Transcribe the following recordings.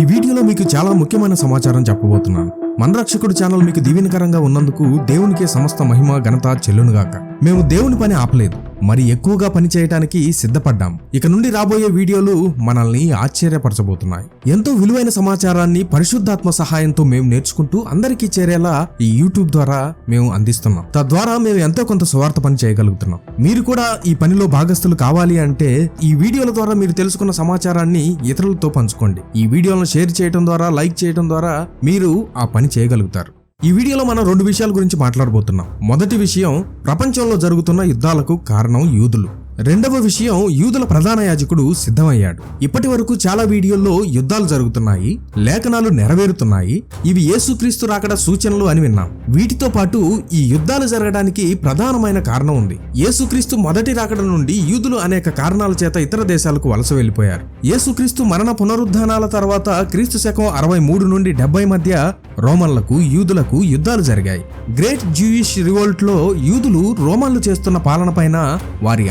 ఈ వీడియోలో మీకు చాలా ముఖ్యమైన సమాచారం చెప్పబోతున్నాను. మనరక్షకుడు ఛానల్ మీకు దీవెనకరంగా ఉన్నందుకు దేవునికే సమస్త మహిమ ఘనత చెల్లునుగాక మేము దేవుని పని ఆపలేదు మరి ఎక్కువగా పనిచేయటానికి సిద్ధపడ్డాం. ఇక నుండి రాబోయే వీడియోలు మనల్ని ఆశ్చర్యపరచబోతున్నాయి. ఎంతో విలువైన సమాచారాన్ని పరిశుద్ధాత్మ సహాయంతో మేము నేర్చుకుంటూ అందరికీ చేరేలా ఈ యూట్యూబ్ ద్వారా మేము అందిస్తున్నాం. తద్వారా మేము ఎంతో కొంత స్వార్థ పని చేయగలుగుతున్నాం. మీరు కూడా ఈ పనిలో భాగస్థులు కావాలి అంటే ఈ వీడియోల ద్వారా మీరు తెలుసుకున్న సమాచారాన్ని ఇతరులతో పంచుకోండి. ఈ వీడియోలను షేర్ చేయడం ద్వారా లైక్ చేయడం ద్వారా మీరు ఆ పని చేయగలుగుతారు. ఈ వీడియోలో మనం రెండు విషయాల గురించి మాట్లాడబోతున్నాం. మొదటి విషయం ప్రపంచంలో జరుగుతున్న యుద్ధాలకు కారణం యూదులు. రెండవ విషయం యూదుల ప్రధాన యాజకుడు సిద్ధమయ్యాడు. ఇప్పటి వరకు చాలా వీడియోల్లో యుద్ధాలు జరుగుతున్నాయి లేఖనాలు నెరవేరుతున్నాయి ఇవి యేసుక్రీస్తు రాకడ సూచనలు అని విన్నాం. వీటితో పాటు ఈ యుద్ధాలు జరగడానికి ప్రధానమైన కారణం ఉంది. యేసుక్రీస్తు మొదటి రాకడ నుండి యూదులు అనేక కారణాల చేత ఇతర దేశాలకు వలస వెళ్ళిపోయారు యేసుక్రీస్తు మరణ పునరుద్ధానాల తర్వాత క్రీస్తు శకం అరవై మూడు నుండి డెబ్బై మధ్య రోమన్లకు యూదులకు యుద్ధాలు జరిగాయి. గ్రేట్ జూయిష్ రివోల్ట్లో యూదులు రోమన్లు చేస్తున్న పాలనపైన వారి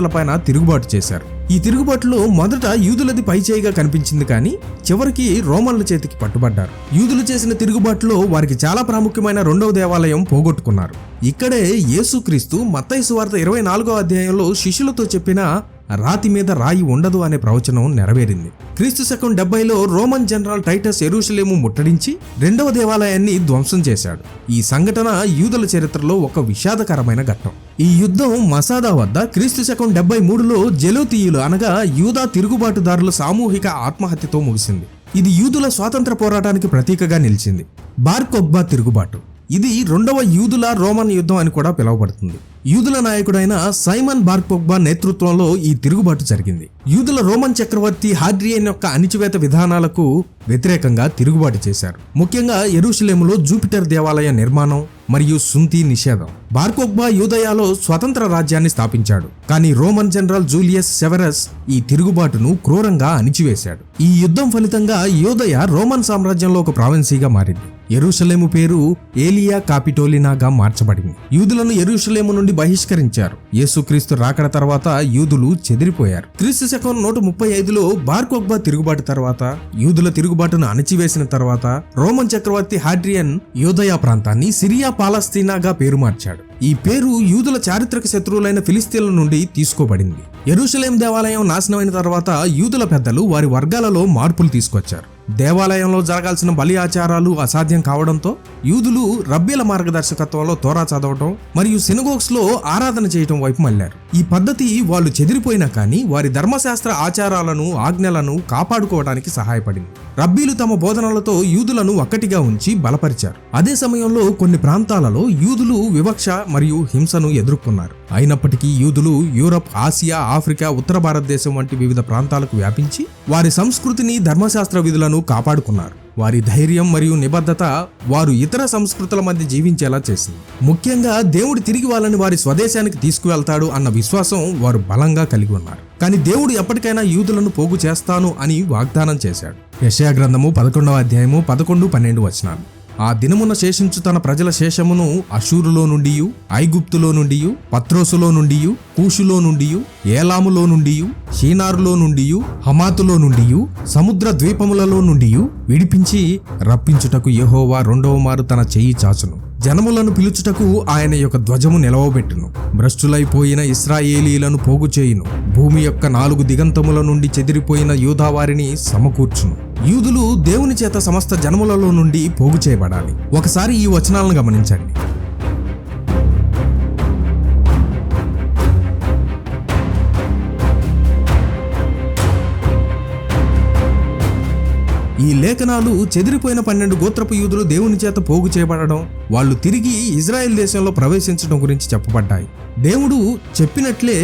పైన తిరుగుబాటు చేశారు. ఈ తిరుగుబాటులో మొదట యూదులది పైచేయిగా కనిపించింది కానీ చివరికి రోమన్ల చేతికి పట్టుబడ్డారు. యూదులు చేసిన తిరుగుబాటులో వారికి చాలా ప్రాముఖ్యమైన రెండవ దేవాలయం పోగొట్టుకున్నారు. ఇక్కడే యేసుక్రీస్తు మత్తైసు వార్త ఇరవై నాలుగో అధ్యాయంలో శిష్యులతో చెప్పిన రాతి మీద రాయి ఉండదు అనే ప్రవచనం నెరవేరింది. క్రీస్తు శకం డెబ్బైలో రోమన్ జనరల్ టైటస్ ఎరుషలేము ముట్టడించి రెండవ దేవాలయాన్ని ధ్వంసం చేశాడు. ఈ సంఘటన యూదుల చరిత్రలో ఒక విషాదకరమైన ఘట్టం. ఈ యుద్ధం మసాదా వద్ద క్రీస్తు శకం డెబ్బై మూడులో జలోతీయులు అనగా యూదా తిరుగుబాటుదారుల సామూహిక ఆత్మహత్యతో ముగిసింది. ఇది యూదుల స్వాతంత్ర పోరాటానికి ప్రతీకగా నిలిచింది. బార్కొబ్బా తిరుగుబాటు. ఇది రెండవ యూదుల రోమన్ యుద్ధం అని కూడా పిలువబడుతుంది. యూదుల నాయకుడైన సైమన్ బార్కోగ్బా నేతృత్వంలో ఈ తిరుగుబాటు జరిగింది. యూదుల రోమన్ చక్రవర్తి హాడ్రియన్ యొక్క అణిచివేత విధానాలకు వ్యతిరేకంగా తిరుగుబాటు చేశారు. ముఖ్యంగా ఎరుషులేములో జూపిటర్ దేవాలయ నిర్మాణం మరియు సుంతి నిషేధం. బార్కోగ్బా యూదయాలో స్వతంత్ర రాజ్యాన్ని స్థాపించాడు. కానీ రోమన్ జనరల్ జూలియస్ సెవరస్ ఈ తిరుగుబాటును క్రూరంగా అణిచివేశాడు. ఈ యుద్ధం ఫలితంగా యూదయ రోమన్ సామ్రాజ్యంలో ఒక ప్రావిన్సీగా మారింది. ఎరుషలేము పేరు ఏలియా కాపిటోలినాగా మార్చబడింది. యూదులను ఎరుషలేము నుండి బహిష్కరించారు. యేసుక్రీస్తు రాకడ తర్వాత యూదులు చెదిరిపోయారు. క్రీస్తు శకం నూట ముప్పై ఐదులో బార్కోగ్బా తిరుగుబాటు తర్వాత యూదుల తిరుగుబాటును అణచివేసిన తర్వాత రోమన్ చక్రవర్తి హాడ్రియన్ యోదయా ప్రాంతాన్ని సిరియా పాలస్తీనాగా పేరు మార్చాడు. ఈ పేరు యూదుల చారిత్రక శత్రువులైన ఫిలిస్తీన్ల నుండి తీసుకోబడింది. ఎరుషలేం దేవాలయం నాశనమైన తర్వాత యూదుల పెద్దలు వారి వర్గాలలో మార్పులు తీసుకొచ్చారు. దేవాలయంలో జరగాల్సిన బలి ఆచారాలు అసాధ్యం కావడంతో యూదులు రబ్బీల మార్గదర్శకత్వంలో తోరా చదవటం మరియు సినగోగ్స్లో ఆరాధన చేయటం వైపు మళ్ళారు. ఈ పద్ధతి వాళ్ళు చెదిరిపోయినా కానీ వారి ధర్మశాస్త్ర ఆచారాలను ఆజ్ఞలను కాపాడుకోవడానికి సహాయపడింది. రబ్బీలు తమ బోధనలతో యూదులను ఒక్కటిగా ఉంచి బలపరిచారు. అదే సమయంలో కొన్ని ప్రాంతాలలో యూదులు వివక్ష మరియు హింసను ఎదుర్కొన్నారు. అయినప్పటికీ యూదులు యూరప్ ఆసియా ఆఫ్రికా ఉత్తర భారతదేశం వంటి వివిధ ప్రాంతాలకు వ్యాపించి వారి సంస్కృతిని ధర్మశాస్త్ర విధులను కాపాడుకున్నారు. వారి ధైర్యం మరియు నిబద్ధత వారు ఇతర సంస్కృతుల మధ్య జీవించేలా చేసింది. ముఖ్యంగా దేవుడు తిరిగి వాళ్ళని వారి స్వదేశానికి తీసుకువెళ్తాడు అన్న విశ్వాసం వారు బలంగా కలిగి ఉన్నారు. కానీ దేవుడు ఎప్పటికైనా యూదులను పోగు చేస్తాను అని వాగ్దానం చేశాడు. యశయా గ్రంథము పదకొండవ అధ్యాయము పదకొండు పన్నెండు వచనాలు. ఆ దినమున శేషించు తన ప్రజల శేషమును అషూరులో నుండి ఐగుప్తులో నుండి పత్రోసులో నుండి కూషులో నుండి ఏలాములో నుండి షీనారులో నుండి హమాతులో నుండి సముద్ర ద్వీపములలో నుండి విడిపించి రప్పించుటకు యహోవా రెండవ మారు తన చెయ్యి చాచును. జనములను పిలుచుటకు ఆయన యొక్క ధ్వజము నిలవబెట్టును. భ్రష్టులైపోయిన ఇస్రాయేలీలను పోగు చేయును భూమి యొక్క నాలుగు దిగంతముల నుండి చెదిరిపోయిన యూదావారిని సమకూర్చును. యూదులు దేవుని చేత సమస్త జనములలో నుండి పోగు చేయబడాలి ఒకసారి ఈ వచనాలను గమనించండి. ఈ లేఖనాలు చెదిరిపోయిన పన్నెండు గోత్రపు యూదులు దేవుని చేత పోగు చేయబడడం వాళ్ళు తిరిగి ఇజ్రాయెల్ దేశంలో ప్రవేశించడం గురించి చెప్పబడ్డాయి. దేవుడు చెప్పినట్లే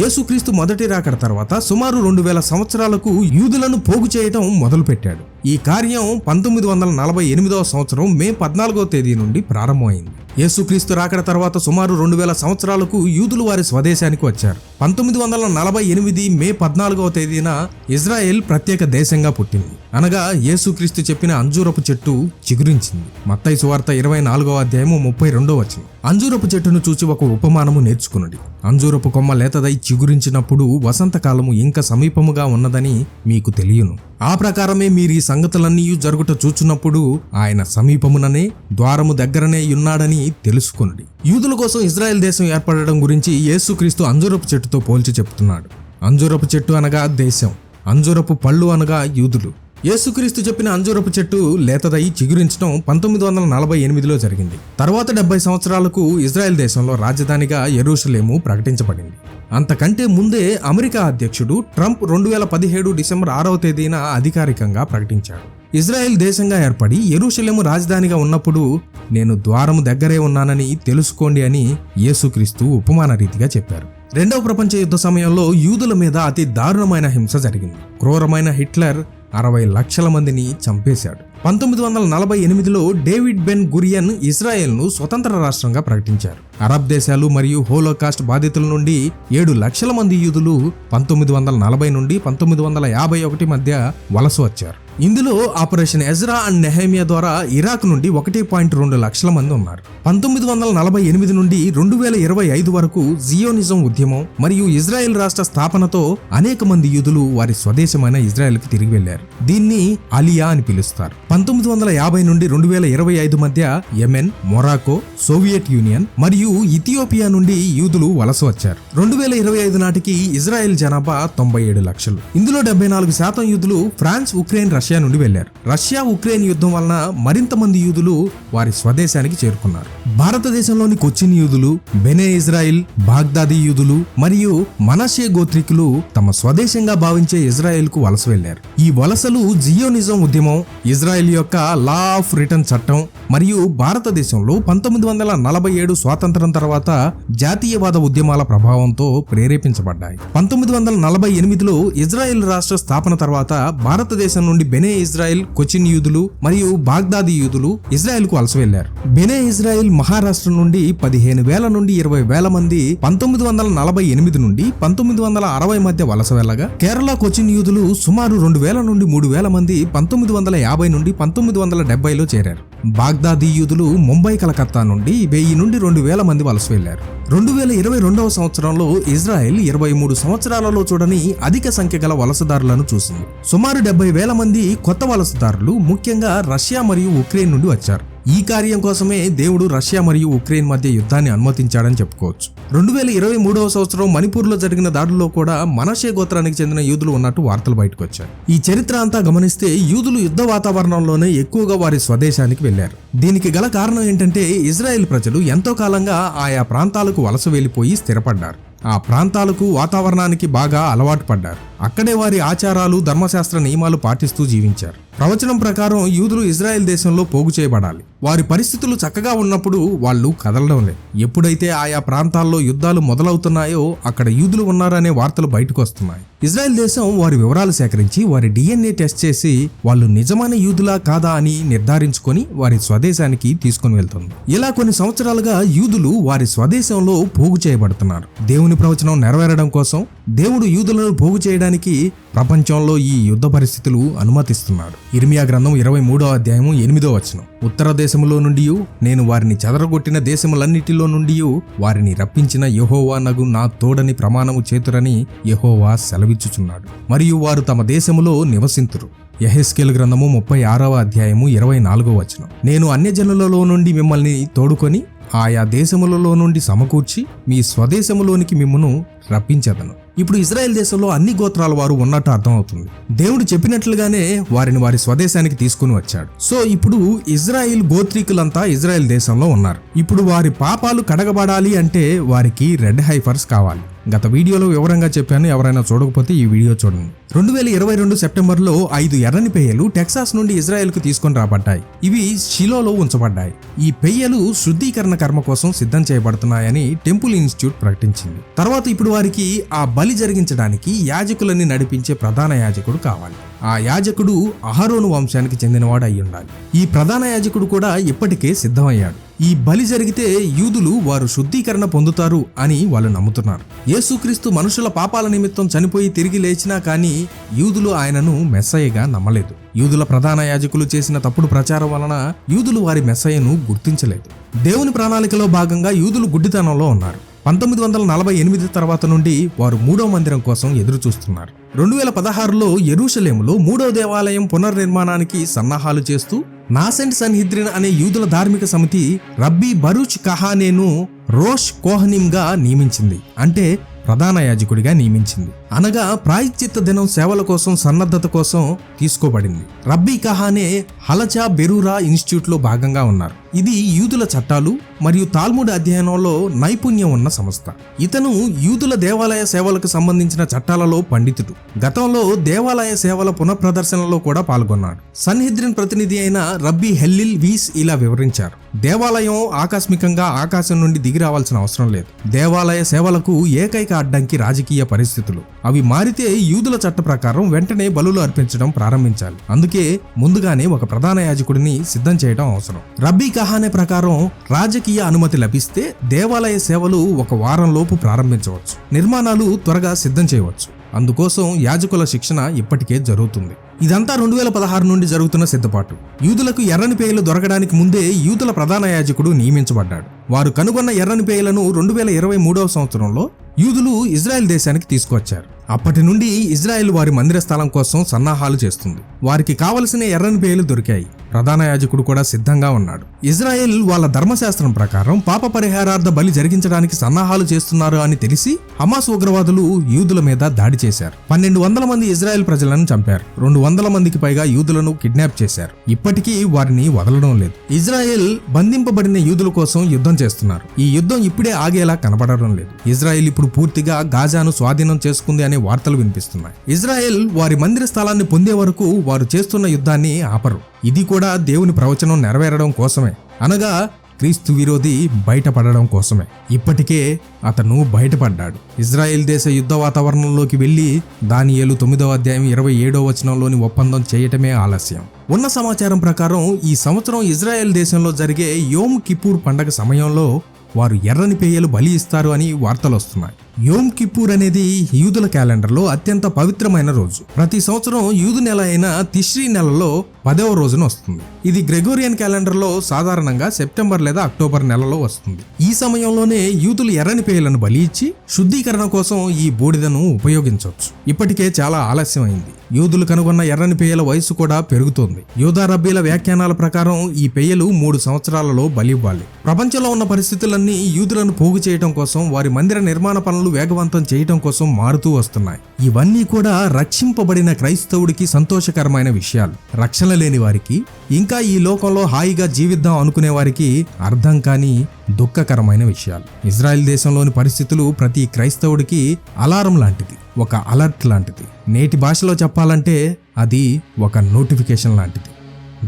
యేసుక్రీస్తు మొదటి రాకడ తర్వాత సుమారు రెండు వేల సంవత్సరాలకు యూదులను పోగు చేయటం మొదలుపెట్టాడు. ఈ కార్యం పంతొమ్మిది వందల నలభై ఎనిమిదవ సంవత్సరం మే పద్నాలుగవ తేదీ నుండి ప్రారంభమైంది. యేసుక్రీస్తు రాకడ తర్వాత సుమారు రెండు వేల సంవత్సరాలకు యూదులు వారి స్వదేశానికి వచ్చారు. పంతొమ్మిది వందల నలభై ఎనిమిది మే పద్నాలుగవ తేదీన ఇజ్రాయెల్ ప్రత్యేక దేశంగా పుట్టింది. అనగా యేసుక్రీస్తు చెప్పిన అంజూరపు చెట్టు చిగురించింది. మత్తయి సువార్త ఇరవై నాలుగవ అధ్యాయము ముప్పై రెండో వచ్చిన అంజూరపు చెట్టును చూసి ఒక ఉపమానము నేర్చుకున్నది అంజూరపు కొమ్మ లేతదై చిగురించినప్పుడు వసంతకాలము ఇంకా సమీపముగా ఉన్నదని మీకు తెలియను. ఆ ప్రకారమే మీరు ఈ సంగతులన్నీ జరుగుట చూచున్నప్పుడు ఆయన సమీపముననే ద్వారము దగ్గరనే ఉన్నాడని తెలుసుకున్నది యూదుల కోసం ఇజ్రాయెల్ దేశం ఏర్పడడం గురించి యేసుక్రీస్తు అంజూరపు చెట్టుతో పోల్చి చెప్తున్నాడు. అంజూరపు చెట్టు అనగా దేశం. అంజూరపు పళ్ళు అనగా యూదులు. యేసుక్రీస్తు చెప్పిన అంజూరపు చెట్టు లేతదై చిగురించడం పంతొమ్మిది వందల నలభై ఎనిమిదిలో జరిగింది. తర్వాత డెబ్బై సంవత్సరాలకు ఇజ్రాయెల్ దేశంలో రాజధానిగా ఎరూషలేము ప్రకటించబడింది. అంతకంటే ముందే అమెరికా అధ్యక్షుడు ట్రంప్ రెండు వేల పదిహేడు డిసెంబర్ ఆరవ తేదీన అధికారికంగా ప్రకటించాడు. ఇజ్రాయెల్ దేశంగా ఏర్పడి ఎరూషలేము రాజధానిగా ఉన్నప్పుడు నేను ద్వారము దగ్గరే ఉన్నానని తెలుసుకోండి అని యేసుక్రీస్తు ఉపమాన రీతిగా చెప్పారు. రెండవ ప్రపంచ యుద్ధ సమయంలో యూదుల మీద అతి దారుణమైన హింస జరిగింది. క్రూరమైన హిట్లర్ అరవై లక్షల మందిని చంపేశాడు. పంతొమ్మిది వందల నలభై ఎనిమిదిలో డేవిడ్ బెన్ గురియన్ ఇజ్రాయెల్ను స్వతంత్ర రాష్ట్రంగా ప్రకటించారు. అరబ్ దేశాలు మరియు హోలోకాస్ట్ బాధితుల నుండి ఏడు లక్షల మంది యూదులు పంతొమ్మిది వందల నలభై నుండి పంతొమ్మిది వందల యాభై ఒకటి మధ్య వలస వచ్చారు. ఇందులో ఆపరేషన్ ఎజ్రా అండ్ నెహేమియా ద్వారా ఇరాక్ నుండి ఒకటి పాయింట్ రెండు లక్షల మంది ఉన్నారు. పంతొమ్మిది వందల నలభై ఎనిమిది నుండి రెండు వేల ఇరవై ఐదు వరకు జియోనిజం ఉద్యమం మరియు ఇజ్రాయెల్ రాష్ట్ర స్థాపనతో అనేక మంది యూదులు వారి స్వదేశమైన ఇజ్రాయెల్కి తిరిగి వెళ్ళారు దీన్ని అలియా అని పిలుస్తారు. పంతొమ్మిది వందల యాభై నుండి రెండు వేల ఇరవై ఐదు మధ్య యెమెన్ మొరాకో సోవియట్ యూనియన్ మరియు ఇథియోపియా నుండి యూదులు వలస వచ్చారు. రెండు వేల ఇరవై ఐదు నాటికి ఇజ్రాయెల్ జనాభా తొంభై ఏడు లక్షలు. ఇందులో డెబ్బై నాలుగు శాతం యూదులు ఫ్రాన్స్ ఉక్రెయిన్ రష్యా నుండి వెళ్ళారు రష్యా ఉక్రెయిన్ యుద్ధం వలన మరింత మంది యూదులు వారి స్వదేశానికి చేరుకున్నారు. భారతదేశంలోని కొచ్చిన్ యూదులు బెనే ఇజ్రాయిల్ బాగ్దాదీ యూదులు మరియు మనషే గోత్రికులు తమ స్వదేశంగా భావించే ఇజ్రాయెల్కు వలస వెళ్ళారు ఈ వలసలు జియోనిజం ఉద్యమం ఇజ్రాయెల్ యొక్క లా ఆఫ్ రిటర్న్ చట్టం మరియు భారతదేశంలో పంతొమ్మిది వందల నలభై ఏడు స్వాతంత్రం తర్వాత జాతీయవాద ఉద్యమాల ప్రభావంతో ప్రేరేపించబడ్డాయి. పంతొమ్మిది వందల నలభై ఎనిమిదిలో ఇజ్రాయెల్ రాష్ట్ర స్థాపన తర్వాత భారతదేశం నుండి బెనే ఇజ్రాయెల్ కొచిన్ యూదులు మరియు బాగ్దాది యూదులు ఇజ్రాయెల్కు వలస వెళ్ళారు బెనే ఇజ్రాయెల్ మహారాష్ట్ర నుండి పదిహేను వేల నుండి ఇరవై వేల మంది పంతొమ్మిది వందల నలభై ఎనిమిది నుండి పంతొమ్మిది వందల అరవై మధ్య వలస వెళ్ళగా కేరళ కొచిన్ యూదులు సుమారు రెండు వేల నుండి మూడు వేల మంది పంతొమ్మిది వందల యాభై నుండి పంతొమ్మిది వందల డెబ్బైలో చేరారు. బాగ్దాదీ యూదులు ముంబై కలకత్తా నుండి వెయ్యి నుండి రెండు వేల మంది వలస వెళ్ళారు రెండు వేల ఇరవై రెండవ సంవత్సరంలో ఇజ్రాయెల్ ఇరవై మూడు సంవత్సరాలలో చూడని అధిక సంఖ్య గల వలసదారులను చూసింది. సుమారు డెబ్బై వేల మంది కొత్త వలసదారులు ముఖ్యంగా రష్యా మరియు ఉక్రెయిన్ నుండి వచ్చారు. ఈ కార్యం కోసమే దేవుడు రష్యా మరియు ఉక్రెయిన్ మధ్య యుద్ధాన్ని అనుమతించాడని చెప్పుకోవచ్చు. రెండు వేల ఇరవై మూడవ సంవత్సరం మణిపూర్లో జరిగిన దాడుల్లో కూడా మనషే గోత్రానికి చెందిన యూదులు ఉన్నట్టు వార్తలు బయటకు వచ్చాయి ఈ చరిత్ర అంతా గమనిస్తే యూదులు యుద్ధ వాతావరణంలోనే ఎక్కువగా వారి స్వదేశానికి వెళ్ళారు దీనికి గల కారణం ఏంటంటే ఇజ్రాయెల్ ప్రజలు ఎంతో కాలంగా ఆయా ప్రాంతాలకు వలస వెళ్ళిపోయి స్థిరపడ్డారు. ఆ ప్రాంతాలకు వాతావరణానికి బాగా అలవాటు పడ్డారు. అక్కడే వారి ఆచారాలు ధర్మశాస్త్ర నియమాలు పాటిస్తూ జీవించారు. ప్రవచనం ప్రకారం యూదులు ఇజ్రాయెల్ దేశంలో పోగు చేయబడాలి. వారి పరిస్థితులు చక్కగా ఉన్నప్పుడు వాళ్ళు కదలడం లేదు. ఎప్పుడైతే ఆయా ప్రాంతాల్లో యుద్ధాలు మొదలవుతున్నాయో అక్కడ యూదులు ఉన్నారనే వార్తలు బయటకు వస్తున్నాయి. ఇజ్రాయెల్ దేశం వారి వివరాలు సేకరించి వారి డిఎన్ఏ టెస్ట్ చేసి వాళ్ళు నిజమైన యూదులా కాదా అని నిర్ధారించుకొని వారి స్వదేశానికి తీసుకుని వెళ్తుంది. ఇలా కొన్ని సంవత్సరాలుగా యూదులు వారి స్వదేశంలో పోగు చేయబడుతున్నారు. దేవుని ప్రవచనం నెరవేరడం కోసం దేవుడు యూదులను పోగు చేయడానికి ప్రపంచంలో ఈ యుద్ధ పరిస్థితులు అనుమతిస్తున్నాడు. ఇర్మియా గ్రంథం ఇరవై మూడో అధ్యాయము ఎనిమిదో వచనం. ఉత్తర దేశములో నుండి నేను వారిని చెదరగొట్టిన దేశములన్నిటిలో నుండి వారిని రప్పించిన యహోవా నగు నా తోడని ప్రమాణము చేతురని యహోవా సెలవిచ్చుచున్నాడు. మరియు వారు తమ దేశములో నివసింతురు. యహెస్కేల్ గ్రంథము ముప్పై ఆరవ అధ్యాయము ఇరవై నాలుగో వచనం. నేను అన్యజనులలో నుండి మిమ్మల్ని తోడుకొని ఆయా దేశములలో నుండి సమకూర్చి మీ స్వదేశములోనికి మిమ్మను రప్పించదను. ఇప్పుడు ఇజ్రాయెల్ దేశంలో అన్ని గోత్రాల వారు ఉన్నట్టు అర్థమవుతుంది. దేవుడు చెప్పినట్లుగానే వారిని వారి స్వదేశానికి తీసుకుని వచ్చాడు. సో ఇప్పుడు ఇజ్రాయిల్ గోత్రీకులంతా ఇజ్రాయెల్ దేశంలో ఉన్నారు. ఇప్పుడు వారి పాపాలు కడగబడాలి అంటే వారికి రెడ్ హైఫర్స్ కావాలి. గత వీడియోలో వివరంగా చెప్పాను ఎవరైనా చూడకపోతే ఈ వీడియో చూడండి. రెండు వేల ఇరవై రెండు సెప్టెంబర్లో ఐదు ఎర్రని పెయ్యలు టెక్సాస్ నుండి ఇజ్రాయెల్కు తీసుకొని రాబడ్డాయి. ఇవి షిలోలో ఉంచబడ్డాయి. ఈ పెయ్యలు శుద్ధీకరణ కర్మ కోసం సిద్ధం చేయబడుతున్నాయని టెంపుల్ ఇన్స్టిట్యూట్ ప్రకటించింది. తర్వాత ఇప్పుడు వారికి ఆ బలి జరిగించడానికి యాజకులని నడిపించే ప్రధాన యాజకుడు కావాలి. ఆ యాజకుడు అహరోను వంశానికి చెందినవాడు అయి ఉండాలి. ఈ ప్రధాన యాజకుడు కూడా ఇప్పటికే సిద్ధమయ్యాడు. ఈ బలి జరిగితే యూదులు వారు శుద్ధీకరణ పొందుతారు అని వాళ్ళు నమ్ముతున్నారు. యేసుక్రీస్తు మనుషుల పాపాల నిమిత్తం చనిపోయి తిరిగి లేచినా కానీ యూదులు ఆయనను మెస్సయ్యగా నమ్మలేదు. యూదుల ప్రధాన యాజకులు చేసిన తప్పుడు ప్రచారం వలన యూదులు వారి మెస్సయ్యను గుర్తించలేదు. దేవుని ప్రణాళికలో భాగంగా యూదులు గుడ్డితనంలో ఉన్నారు. పంతొమ్మిది వందల నలభై ఎనిమిది తర్వాత నుండి వారు మూడో మందిరం కోసం ఎదురు చూస్తున్నారు రెండు వేల పదహారులో ఎరూషలేములో మూడో దేవాలయం పునర్నిర్మాణానికి సన్నాహాలు చేస్తూ నాసెంట్ సన్హిద్రిన్ అనే యూదుల ధార్మిక సమితి రబ్బీ బరూచ్ కహానేను రోష్ కోహనింగా నియమించింది. అంటే ప్రధాన యాజకుడిగా నియమించింది. అనగా ప్రాయశ్చిత్త దినం సేవల కోసం సన్నద్ధత కోసం తీసుకోబడింది. రబ్బీ కహానే హలచా బెరూరా ఇన్స్టిట్యూట్లో భాగంగా ఉన్నారు. ఇది యూదుల చట్టాలు మరియు తాల్ముడ్ అధ్యయనంలో నైపుణ్యం ఉన్న సంస్థ. ఇతను యూదుల దేవాలయ సేవలకు సంబంధించిన చట్టాలలో పండితుడు. గతంలో దేవాలయ సేవల పునఃప్రదర్శనలో కూడా పాల్గొన్నాడు. సన్హిద్రిన్ ప్రతినిధి అయిన రబ్బీ హెల్లిల్ వీస్ ఇలా వివరించారు. దేవాలయం ఆకస్మికంగా ఆకాశం నుండి దిగి రావాల్సిన అవసరం లేదు. దేవాలయ సేవలకు ఏకైక అడ్డంకి రాజకీయ పరిస్థితులు. అవి మారితే యూదుల చట్ట ప్రకారం వెంటనే బలులు అర్పించడం ప్రారంభించాలి. అందుకే ముందుగానే ఒక ప్రధాన యాజకుడిని సిద్ధం చేయడం అవసరం. రబ్బీ కహానే ప్రకారం రాజకీయ అనుమతి లభిస్తే దేవాలయ సేవలు ఒక వారం లోపు ప్రారంభించవచ్చు. నిర్మాణాలు త్వరగా సిద్ధం చేయవచ్చు. అందుకోసం యాజకుల శిక్షణ ఇప్పటికే జరుగుతుంది. ఇదంతా రెండు వేల పదహారు నుండి జరుగుతున్న సిద్ధపాటు. యూదులకు ఎర్రని పేయలు దొరకడానికి ముందే యూదుల ప్రధాన యాజకుడు నియమించబడ్డాడు. వారు కనుగొన్న ఎర్రని పేయలను రెండు వేల ఇరవై మూడవ సంవత్సరంలో యూదులు ఇజ్రాయెల్ దేశానికి తీసుకొచ్చారు అప్పటి నుండి ఇజ్రాయెల్ వారి మందిర స్థలం కోసం సన్నాహాలు చేస్తుంది. వారికి కావలసిన ఎర్రని బేలు దొరికాయి. ప్రధాన యాజకుడు కూడా సిద్ధంగా ఉన్నాడు. ఇజ్రాయెల్ వాళ్ళ ధర్మశాస్త్రం ప్రకారం పాప పరిహారార్థ బలి జరిగించడానికి సన్నాహాలు చేస్తున్నారు అని తెలిసి హమాస్ ఉగ్రవాదులు యూదుల మీద దాడి చేశారు. పన్నెండు వందల మంది ఇజ్రాయెల్ ప్రజలను చంపారు. రెండు వందల మందికి పైగా యూదులను కిడ్నాప్ చేశారు. ఇప్పటికీ వారిని వదలడం లేదు. ఇజ్రాయెల్ బంధింపబడిన యూదుల కోసం యుద్ధం చేస్తున్నారు. ఈ యుద్ధం ఇప్పుడే ఆగేలా కనబడడం లేదు. ఇజ్రాయెల్ ఇప్పుడు పూర్తిగా గాజాను స్వాధీనం చేసుకుంది అనే వార్తలు వినిపిస్తున్నాయి. ఇజ్రాయెల్ వారి మందిర స్థలాన్ని పొందే వరకు వారు చేస్తున్న యుద్ధాన్ని ఆపరు. ఇది కూడా దేవుని ప్రవచనం నెరవేరడం కోసమే. అనగా క్రీస్తు విరోధి బయటపడడం కోసమే. ఇప్పటికే అతను బయటపడ్డాడు. ఇజ్రాయెల్ దేశ యుద్ధ వాతావరణంలోకి వెళ్ళి దాని ఏలు తొమ్మిదవ అధ్యాయం ఇరవై ఏడవ వచనంలోని ఒప్పందం చేయటమే ఆలస్యం. ఉన్న సమాచారం ప్రకారం ఈ సంవత్సరం ఇజ్రాయెల్ దేశంలో జరిగే యోమ్ కిపూర్ పండగ సమయంలో వారు ఎర్రని పేయలు బలి ఇస్తారు అని వార్తలు వస్తున్నాయి. యోమ్ కిప్పూర్ అనేది యూదుల క్యాలెండర్లో అత్యంత పవిత్రమైన రోజు. ప్రతి సంవత్సరం యూదు నెల అయిన తిష్రీ నెలలో పదవ రోజున వస్తుంది. ఇది గ్రెగోరియన్ క్యాలెండర్లో సాధారణంగా సెప్టెంబర్ లేదా అక్టోబర్ నెలలో వస్తుంది. ఈ సమయంలోనే యూదులు ఎర్రని పేయలను బలి ఇచ్చి శుద్ధీకరణ కోసం ఈ బూడిదను ఉపయోగించవచ్చు. ఇప్పటికే చాలా ఆలస్యమైంది. యూదులు కనుగొన్న ఎర్రని పేయల వయసు కూడా పెరుగుతోంది. యూదా రబ్బీల వ్యాఖ్యానాల ప్రకారం ఈ పేయలు మూడు సంవత్సరాలలో బలి ఇవ్వాలి. ప్రపంచంలో ఉన్న పరిస్థితులన్నీ యూదులను పోగు చేయడం కోసం వారి మందిర నిర్మాణ పనులు వేగవంతం చేయటం కోసం మారుతూ వస్తున్నాయి. ఇవన్నీ కూడా రక్షింపబడిన క్రైస్తవుడికి సంతోషకరమైన విషయాలు. రక్షణ లేని వారికి ఇంకా ఈ లోకంలో హాయిగా జీవిద్దాం అనుకునే వారికి అర్థం కాని దుఃఖకరమైన విషయాలు. ఇజ్రాయెల్ దేశంలోని పరిస్థితులు ప్రతి క్రైస్తవుడికి అలారం లాంటిది ఒక అలర్ట్ లాంటిది. నేటి భాషలో చెప్పాలంటే అది ఒక నోటిఫికేషన్ లాంటిది.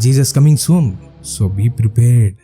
Jesus coming soon so be prepared.